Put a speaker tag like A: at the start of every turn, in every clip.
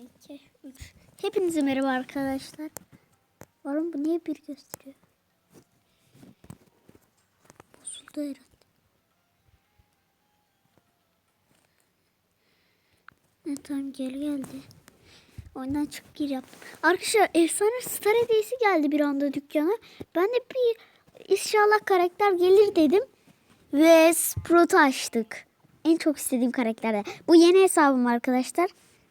A: 2, 3. Hepinize merhaba arkadaşlar. Varım bu niye bir gösteriyor? Bozuldu herhalde. Ne tamam geri geldi. Oyundan çık gir yaptım. Arkadaşlar efsane star hediyesi geldi bir anda dükkana. Ben de bir inşallah karakter gelir dedim. Ve Sprout'u açtık. En çok istediğim karakter de. Bu yeni hesabım arkadaşlar.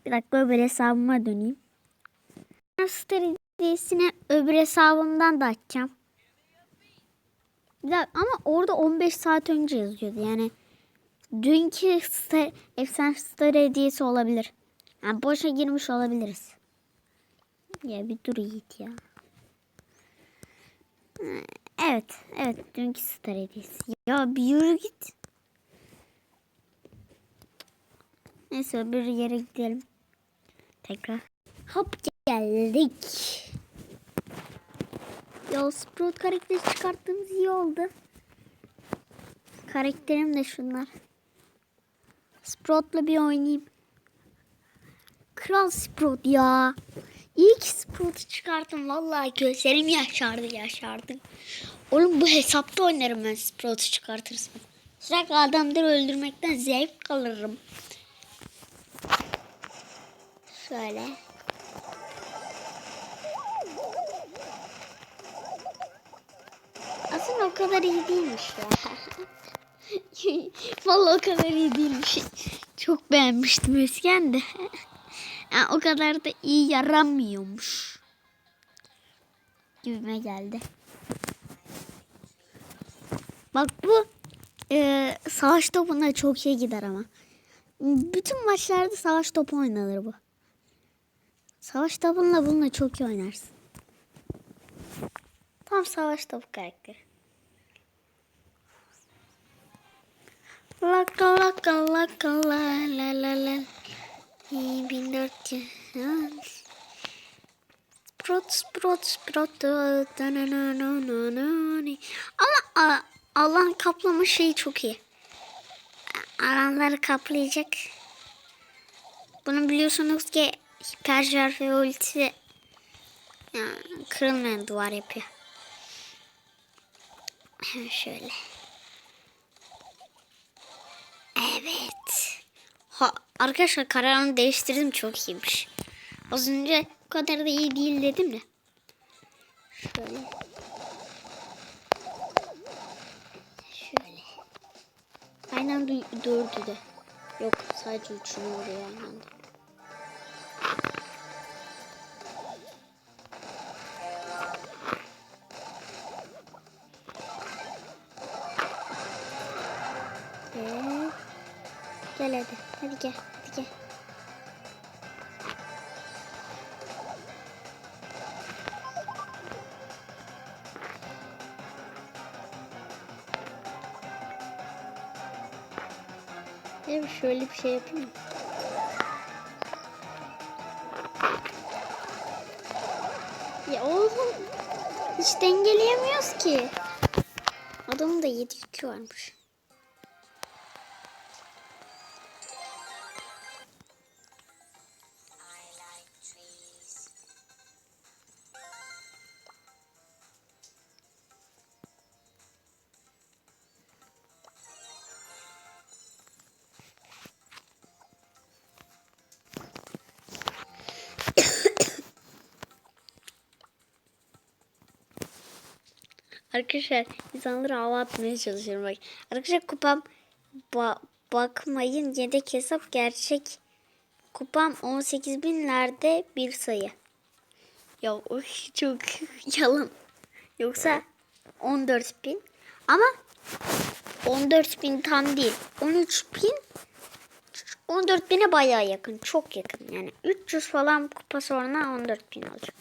A: Bir dakika öbür hesabıma döneyim. Star hediyesini öbür hesabımdan da açacağım. Bir dakika, ama orada 15 saat önce yazıyordu. Yani dünkü star, efsane star hediyesi olabilir. Yani boşa girmiş olabiliriz. Ya bir dur Yiğit ya. Evet, evet dünkü star hediyesi. Ya bir yürü git. Neyse bir yere gidelim. Tekrar. Hop geldik. Ya Sprout karakteri çıkarttığımız iyi oldu. Karakterim de şunlar. Sprout'la bir oynayayım. Kral Sprout ya. İyi ki Sprout'u çıkarttım. Vallahi gözlerim yaşardı yaşardı. Oğlum bu hesapta oynarım ben Sprout'u çıkartırsam. Sürekli adamları öldürmekten zevk alırım. Şöyle. Aslında o kadar iyi değilmiş ya. Vallahi o kadar iyi değilmiş. Çok beğenmiştim eskiden de. Yani o kadar da iyi yaramıyormuş. Gibime geldi. Bak bu e, savaş topuna çok iyi gider ama. Bütün maçlarda savaş topu oynanır bu. Savaş topunla bununla çok iyi oynarsın. Tam savaş topu karakteri. Laka laka laka la la la la. 1400. Sprot sprot sprot. Ama Allah'ın kaplama şeyi çok iyi. Alanları kaplayacak. Bunu biliyorsunuz ki hiperjar ve ulti yani kırılmayan duvar yapıyor. Şöyle. Evet. Ha, arkadaşlar kararımı değiştirdim çok iyiymiş. Az önce bu kadar da iyi değil dedim de. Şöyle. Şöyle. Aynı anda dördü de. Yok sadece üçünü vuruyor aynı anda. Hadi. Gel. Hadi gel. Gel şöyle bir şey yapayım? Ya oğlum hiç dengeleyemiyoruz ki. Adamın da 7 yükü varmış. Arkadaşlar insanları hava atmaya çalışıyorum bak. Arkadaşlar kupam ba- bakmayın yedek hesap gerçek kupam 18 binlerde bir sayı. Ya o çok yalan. Yoksa 14 bin ama 14 bin tam değil. 13 bin 14 bine bayağı yakın. Çok yakın. Yani 300 falan kupa sonra 14 bin olacak.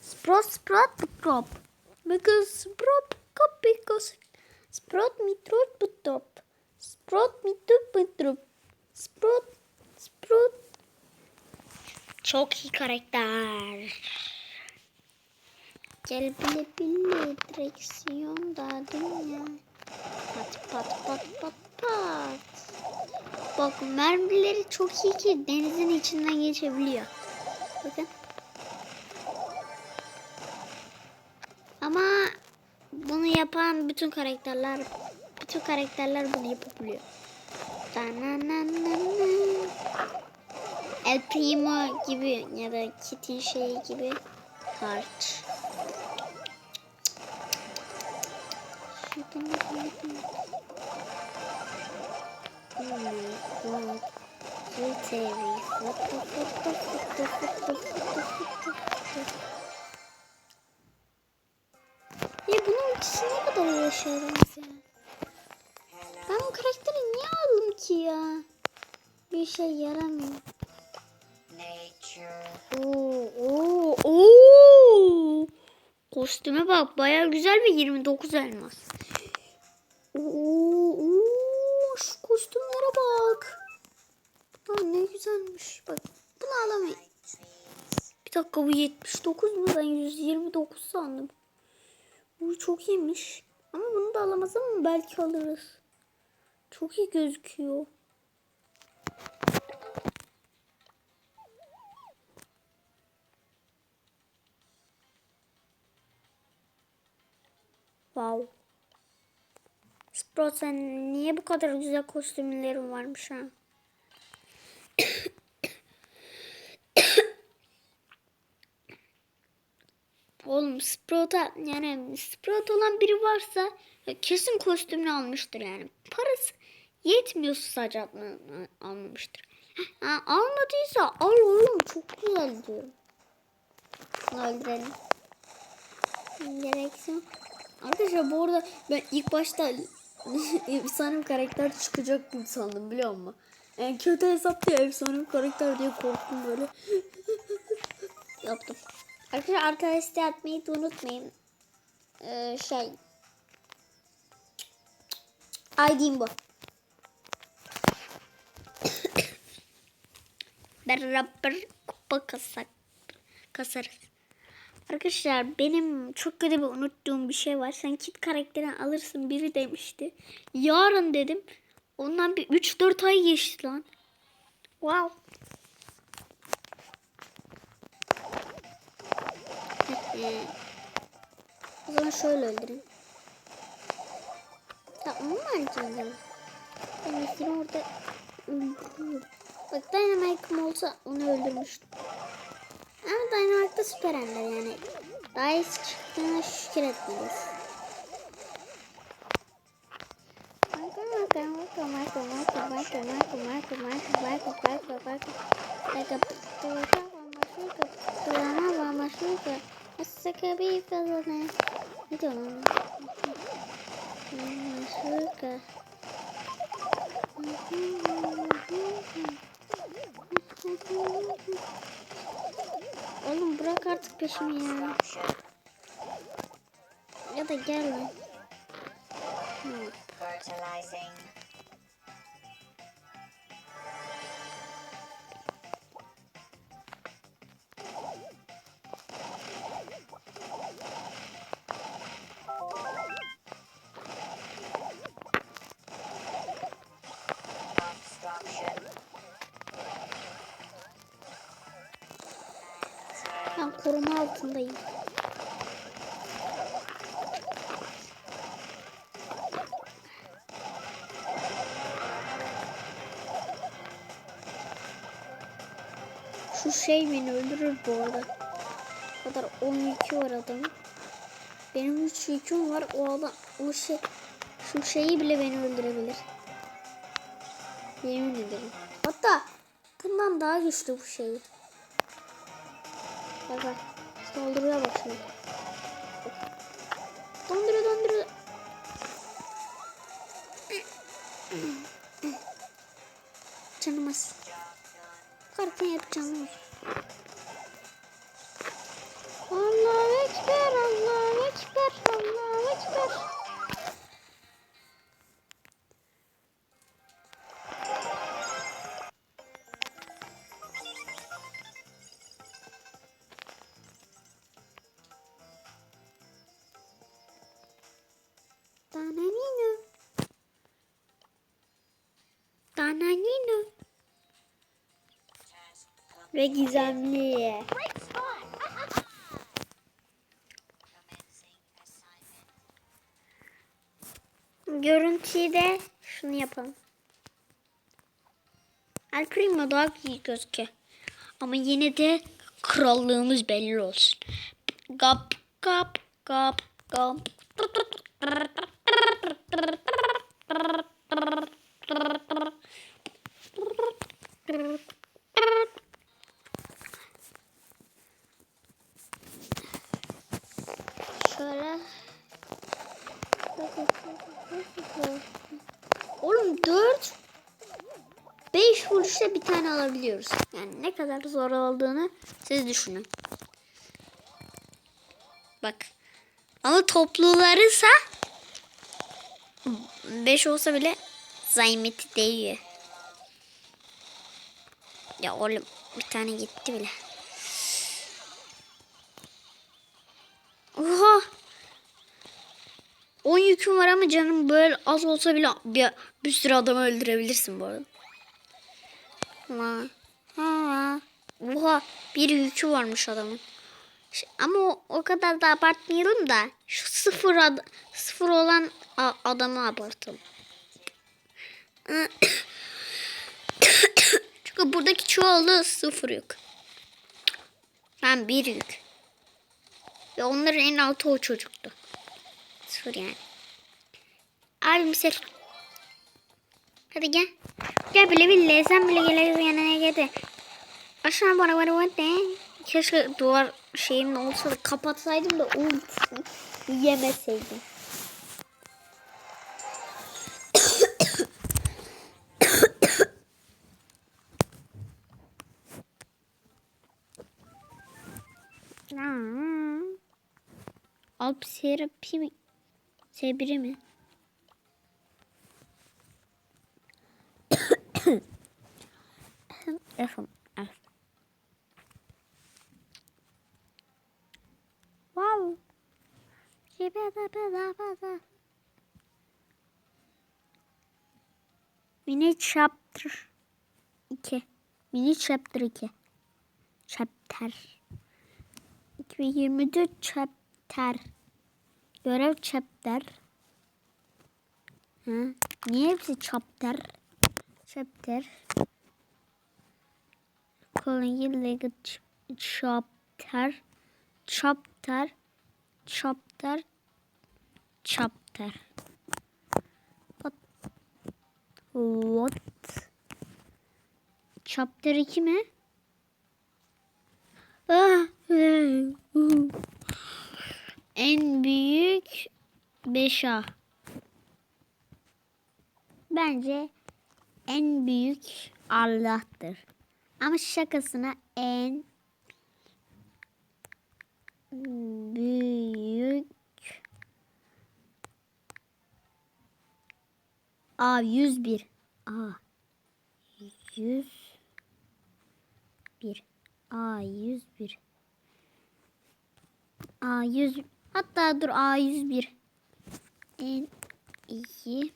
A: Sprot sprot prop. Sprot kapikos. Sprot mitrot butop. Sprot mitrot butrop. Sprot sprot. Çok iyi karakter. Gel bile bile direksiyonda dünya. Pat pat pat pat pat. Bak mermileri çok iyi ki denizin içinden geçebiliyor. Bakın. Bunu yapan bütün karakterler bütün karakterler bunu yapabiliyor. El Primo gibi ya da Kit'in şeyi gibi harç. Şuradan bakalım. Hmm, ne kadar yaşarımız ya. Ben bu karakteri niye aldım ki ya? Bir şey yaramıyor. Oo, oo, oo. Kostüme bak baya güzel ve 29 elmas. Oo, oo, şu kostümlere bak. Aa, ne güzelmiş. Bak bunu alamayız. Bir dakika bu 79 mu? Ben 129 sandım. Bu çok iyiymiş. Ama bunu da alamaz ama belki alırız. Çok iyi gözüküyor. Wow. Sprout sen niye bu kadar güzel kostümlerin varmış ha? Oğlum Sprout'a yani Sprout olan biri varsa ya kesin kostümünü almıştır yani. Parası yetmiyorsa sadece almamıştır. Ha, almadıysa al oğlum çok güzel. Şunu öldürelim. Gereksiz. Arkadaşlar bu arada ben ilk başta efsane bir karakter çıkacak gibi sandım biliyor musun? Yani kötü hesap diye efsane bir karakter diye korktum böyle. Yaptım. Arkadaşlar arkadaşlar atmayı da unutmayın. Ee, şey. ID'm bu. Beraber kupa kasak kasarız. Arkadaşlar benim çok kötü bir unuttuğum bir şey var. Sen kit karakterini alırsın biri demişti. Yarın dedim. Ondan bir 3-4 ay geçti lan. Wow. O zaman şöyle öldürün. Ya onu mu harcayacağım? Ben eskiden orada öldürüyorum. Bak Dynamite'ım olsa onu öldürmüştüm. Ama Dynamite'da süper ender yani. İyisi çıktığına şükür etmeliyiz. Marco, Marco, Marco, Marco, Marco, Marco, Marco, Marco, Marco, Marco, Marco, Marco. Sıkı bir falan. Ne diyor lan? Sıkı. Oğlum bırak artık peşimi ya. Ya da gel lan.
B: Fertilizing.
A: Koruma altındayım. Şu şey beni öldürür bu arada. O kadar 12 var adamın. Benim 3 yüküm var. O adam o şey şu şeyi bile beni öldürebilir. Yemin ederim. Hatta bundan daha güçlü bu şeyi. Bak bak. Dolduruyor bak şimdi. Donduruyor donduruyor. Canım az. Kartın yapacağım. Ve gizemli. Görüntüyü de şunu yapalım. El Primo daha iyi gözüküyor. Ama yine de krallığımız belli olsun. Gap gap gap gap. Oğlum 4 5 vuruşta bir tane alabiliyoruz. Yani ne kadar zor olduğunu siz düşünün. Bak. Ama toplularıysa 5 olsa bile zahmeti değiyor. Ya oğlum bir tane gitti bile. Oha. 10 yüküm var ama canım böyle az olsa bile bir, bir sürü adamı öldürebilirsin bu arada. Ha. Ha. Oha bir yükü varmış adamın. Ama o, o kadar da abartmayalım da şu sıfır ad, sıfır olan a- adamı abartalım. Çünkü buradaki çoğalı sıfır yük. Yani bir yük. Ve onların en altı o çocuktu. Sıfır yani. Abim sen. Hadi gel. Gel bile bile sen bile gel yanına gel. Aşağı bana bana bana de. Keşke duvar şeyim olsa da kapatsaydım da ultisini yemeseydim. Alp serapi mi? Sebiri mi? Efendim. Wow. Mini chapter 2. Mini chapter 2. Chapter. 2024 chapter. Görev chapter. Ha? Niye hepsi chapter? Chapter. Calling Lego ch- chapter. Chapter. Chapter. Chapter. What? What? Chapter 2 mi? Ah. En büyük 5A. Bence en büyük Allah'tır. Ama şakasına en büyük A 101. A 101. A 101. A 100 hatta dur A 101. En iyi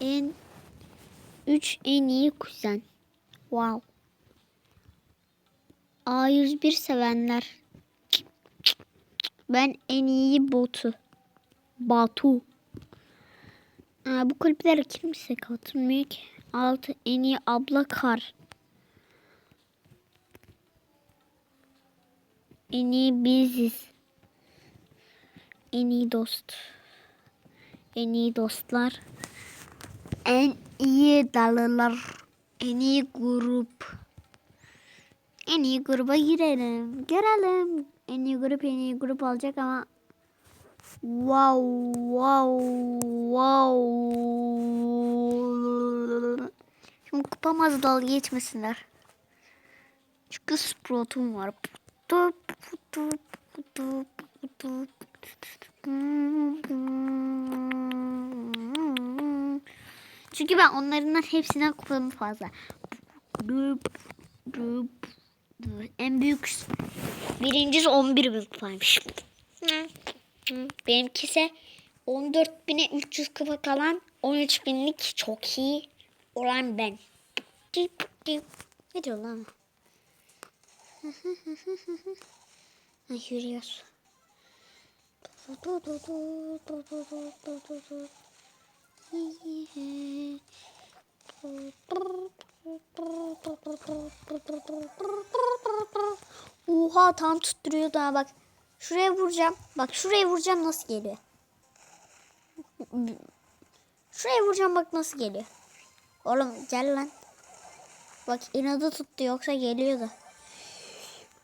A: en 3 en iyi kuzen. Wow. A101 sevenler. Ben en iyi botu. Batu. Aa, bu kulüplere kimse katılmıyor ki. Altı en iyi abla kar. En iyi biziz. En iyi dost. En iyi dostlar. En iyi dalılar. En iyi grup. En iyi gruba girelim. Görelim. En iyi grup en iyi grup olacak ama Wow, wow, wow. Şimdi kupamaz dalga geçmesinler. Çünkü sprotum var. Çünkü ben onlarından hepsinden kupam fazla. En büyük birincisi 11 bin kupaymış. Hı, Benimkisi 14.300 kupa kalan 13.000'lik çok iyi olan ben. Ne diyor lan? Ay yürüyoruz. Oha tam tutturuyor daha bak. Şuraya vuracağım. Bak şuraya vuracağım nasıl geliyor. Şuraya vuracağım bak nasıl geliyor. Oğlum gel lan. Bak inadı tuttu yoksa geliyordu.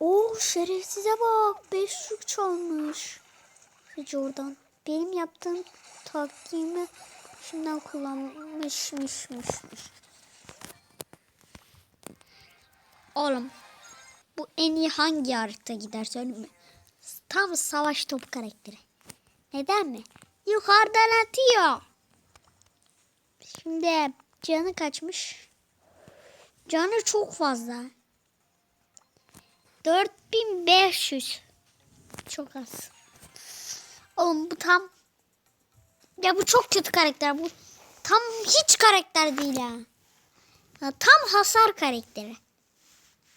A: Oo şerefsize bak. 5 yük çalmış. Hiç oradan. Benim yaptığım taktiğimi şimdiden kullanmışmışmış. Oğlum bu en iyi hangi harita gider söyleyeyim mi? Tam savaş topu karakteri. Neden mi? Yukarıdan atıyor. Şimdi canı kaçmış. Canı çok fazla. 4500. Çok az. Oğlum bu tam ya bu çok kötü karakter. Bu tam hiç karakter değil ha. Ya tam hasar karakteri.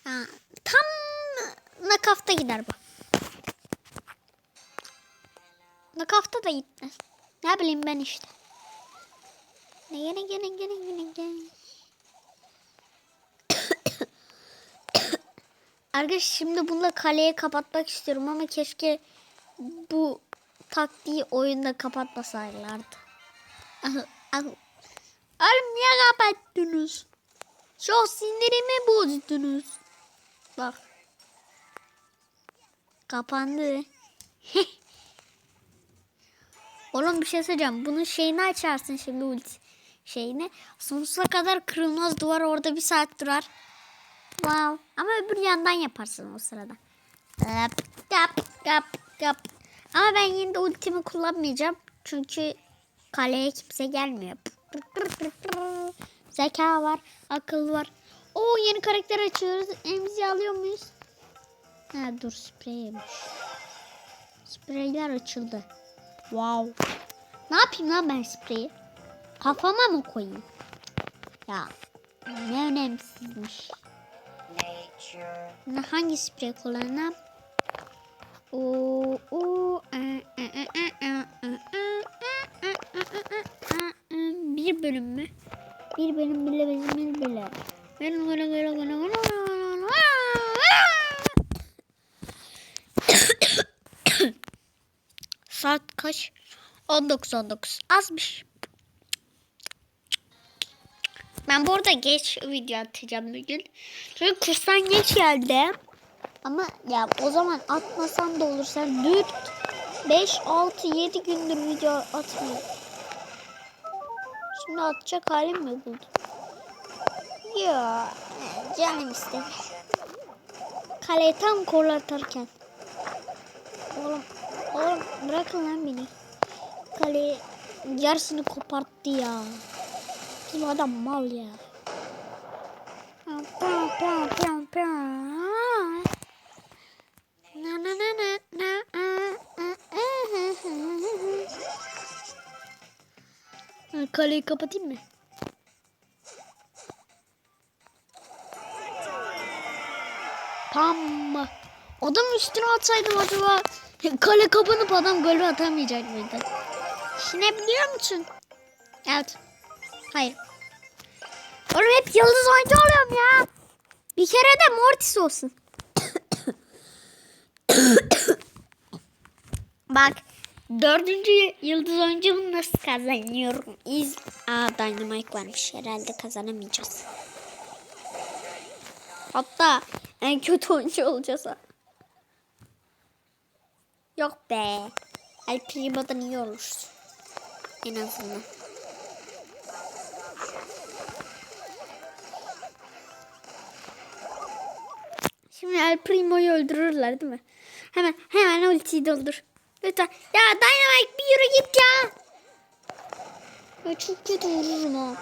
A: Ha, tam nakafta gider bu. Nakafta da gitmez. Ne bileyim ben işte. Ne gene gene gene gene gene. Arkadaş şimdi bununla kaleye kapatmak istiyorum ama keşke bu taktiği oyunda kapatmasaylardı. Oğlum niye kapattınız? Çok sinirimi bozdunuz. Bak. Kapandı. Oğlum bir şey söyleyeceğim. Bunun şeyini açarsın şimdi ulti şeyini. Sonsuza kadar kırılmaz duvar orada bir saat durar. Wow. Ama öbür yandan yaparsın o sırada. Yap, yap, yap, yap. Ama ben yine de ultimi kullanmayacağım. Çünkü kaleye kimse gelmiyor. Zeka var, akıl var. Oo yeni karakter açıyoruz. Elimizi alıyor muyuz? Ha dur spreymiş. Spreyler açıldı. Wow. Ne yapayım lan ben spreyi? Kafama mı koyayım? Ya ne önemsizmiş. Ne hangi sprey kullanayım? O bir bölüm mü? Bir bölüm bile bizim bile. Ben böyle böyle böyle böyle Saat kaç? 19 19. Azmış. Ben burada geç video atacağım bugün. Çünkü kurstan geç geldi. Ama ya o zaman atmasam da olur. Sen 4, 5, 6, 7 gündür video atmıyorum. Şimdi atacak halim mi buldum? Ya canım istedi. Kaleyi tam kol atarken. Oğlum, oğlum bırakın lan beni. Kaleyi yarısını koparttı ya. Bizim adam mal ya. Na Kaleyi kapatayım mı? Tam mı? Adam üstüne atsaydım acaba kale kapanıp adam golü atamayacak mıydı? Ne biliyor musun? Evet. Hayır. Oğlum hep yıldız oyuncu oluyorum ya. Bir kere de Mortis olsun. Bak dördüncü yıldız oyuncumu nasıl kazanıyorum? İz Aa Dynamite varmış. Herhalde kazanamayacağız. Hatta en kötü oyuncu olacağız. Yok be. El Primo'dan iyi oluruz. En azından. Şimdi El Primo'yu öldürürler değil mi? Hemen hemen ultiyi doldur. Lütfen. Ya Dynamite bir yürü git ya. Ya çok kötü vururum ha.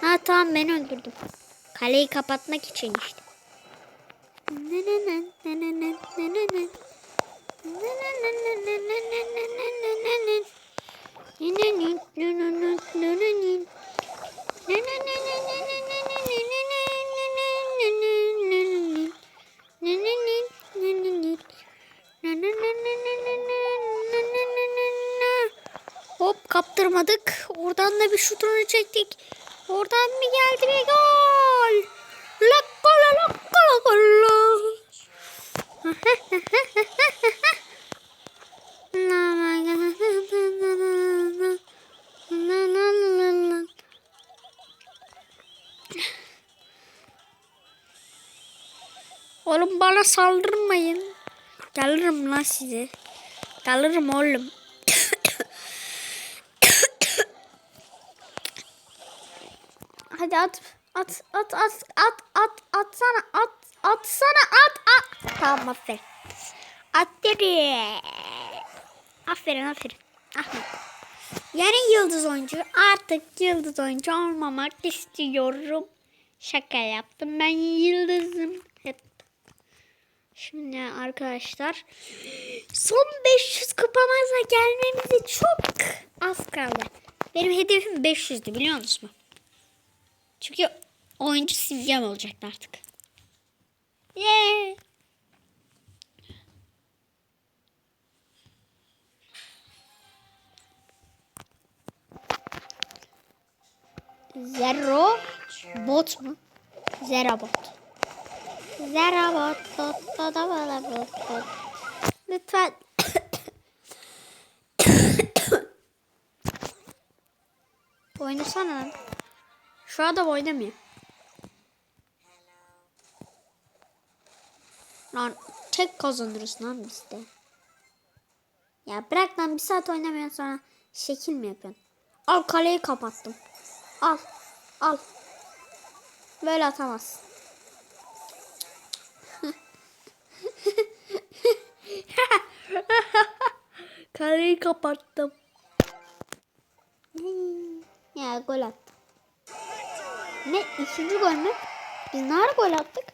A: Ha tamam ben öldürdüm. Kaleyi kapatmak için işte. Hop kaptırmadık. Oradan da bir şutunu çektik. Oradan mı geldi bir gol? Lakkala lakkala kolla. Oğlum bana saldırma. Gelirim lan size. Gelirim oğlum. Hadi at. At at at at at atsana at atsana at at. Tamam aferin. Aferin. Aferin aferin. Ahmet. Yani yıldız oyuncu artık yıldız oyuncu olmamak istiyorum. Şaka yaptım ben yıldızım. Şimdi arkadaşlar son 500 kupamıza gelmemize çok az kaldı. Benim hedefim 500'dü biliyor musunuz? Çünkü oyuncu simgem olacaktı artık. Yeah. Zero bot mu? Zero bot. Zero bot. bot, bot, bot, bot, bot. Lütfen. Oynasana. Şu adam oynamıyor. Lan tek kazanırız lan biz de. Ya bırak lan bir saat oynamıyorsun sonra şekil mi yapıyorsun? Al kaleyi kapattım. Al. Al. Böyle atamazsın. Kaleyi kapattım. Ya gol attım. Ne? İkinci gol mü? Biz nerede gol attık?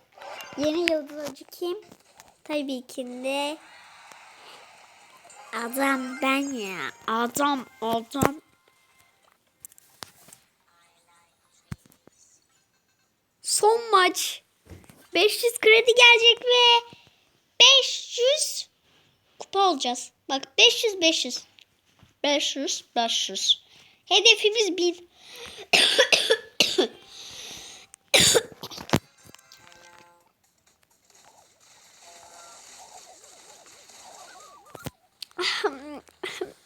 A: Yeni yıldızcı kim? Tabii ki de adam ben ya. Adam, adam. Son maç. 500 kredi gelecek ve 500 kupa olacağız. Bak 500 500. 500 500. Hedefimiz 1000.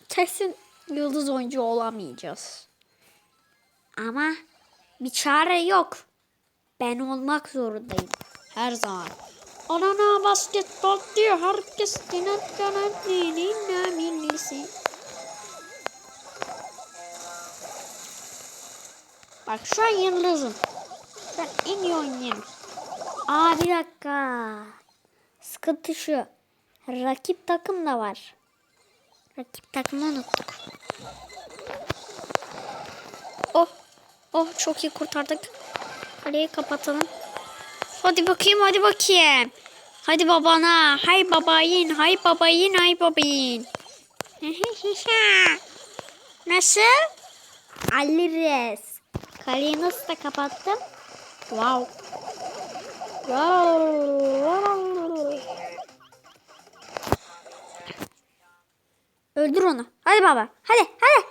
A: Kesin yıldız oyuncu olamayacağız. Ama bir çare yok. Ben olmak zorundayım. Her zaman. Anana basketbol diyor. Herkes cennet cennetliğinin millisi. Bak şu an yıldızım. Ben en iyi oynuyorum. Aa bir dakika. Sıkıntı şu. Rakip takım da var. Rakip takımı unuttuk. Oh. Oh çok iyi kurtardık. Kaleyi kapatalım. Hadi bakayım hadi bakayım. Hadi babana. Hay babayın. Hay babayın. Hay babayın. Nasıl? Alırız. Kaleyi nasıl da kapattım? Wow. Wow. Öldür onu. Hadi baba. Hadi hadi.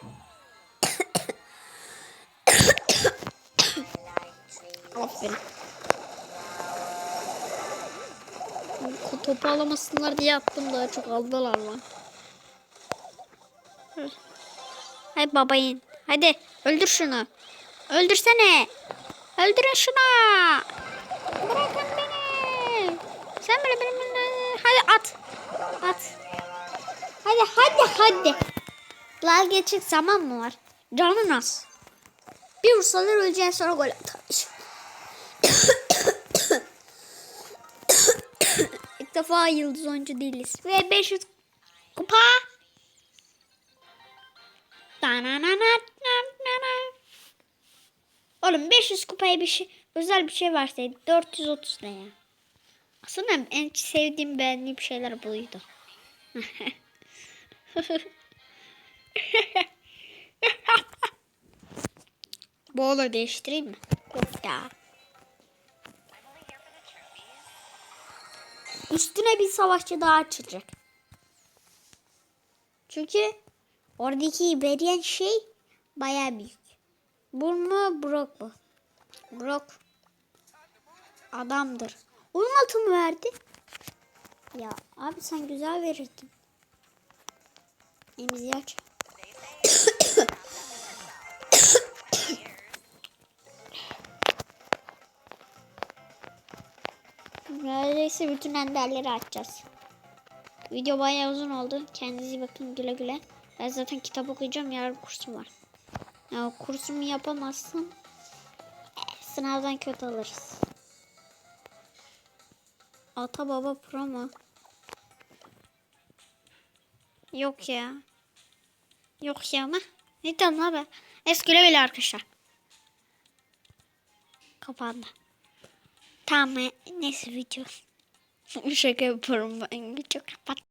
A: Aferin. Topu alamasınlar diye attım daha çok aldılar lan. Hadi babayın. Hadi öldür şunu. Öldürsene. Öldürün şunu. Bırakın beni. Sen beni benimle. Hadi at. At. Hadi hadi hadi. Lal geçecek zaman mı var? Canın az. Bir vursalar öleceğin sonra gol atar. İlk defa yıldız oyuncu değiliz. Ve 500 kupa. Oğlum 500 kupaya bir şey özel bir şey verseydi 430 ne ya? Aslında en sevdiğim beğendiğim şeyler buydu. Boğla değiştireyim mi? Yok. Üstüne bir savaşçı daha açılacak. Çünkü oradaki veriyen şey Baya büyük. Bu mu Brock mu? Brock. Adamdır. 16 mı verdi? Ya abi sen güzel verirdin. Emzi Neredeyse bütün enderleri açacağız. Video bayağı uzun oldu. Kendinize bakın güle güle. Ben zaten kitap okuyacağım. Yarın kursum var. Ya kursumu yapamazsın. eh, sınavdan kötü alırız. Ata baba pro mu? Yok ya. Yok ya ama. Ne diyorsun abi? Eskile bile arkadaşlar. Kapandı. Tamam neyse video. Şaka yapıyorum ben. Video kapat.